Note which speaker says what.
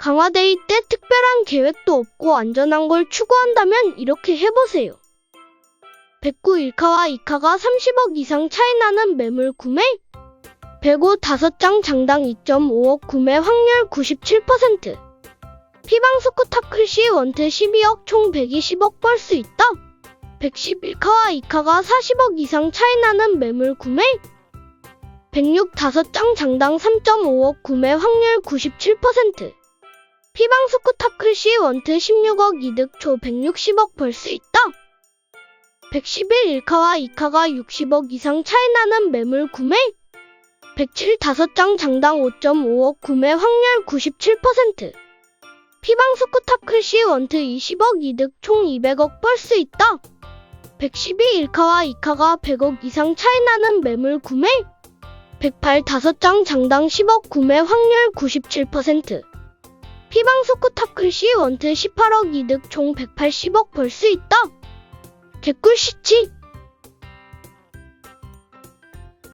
Speaker 1: 강화데이 때 특별한 계획도 없고 안전한 걸 추구한다면 이렇게 해보세요. 109 1카와 2카가 30억 이상 차이 나는 매물 구매 105 5장 장당 2.5억 구매 확률 97% 피방 스쿠 타클 시 원트 12억 총 120억 벌 수 있다. 111카와 2카가 40억 이상 차이 나는 매물 구매 106 5장 장당 3.5억 구매 확률 97% 피방스쿠 타클시 원트 16억 이득 초 160억 벌 수 있다. 111 1카와 2카가 60억 이상 차이 나는 매물 구매 107 5장 장당 5.5억 구매 확률 97% 피방스쿠 타클시 원트 20억 이득 총 200억 벌 수 있다. 112 1카와 2카가 100억 이상 차이 나는 매물 구매 108 5장 장당 10억 구매 확률 97% 피방스쿠 타클시 원트 18억 이득 총 180억 벌 수 있다. 개꿀 시치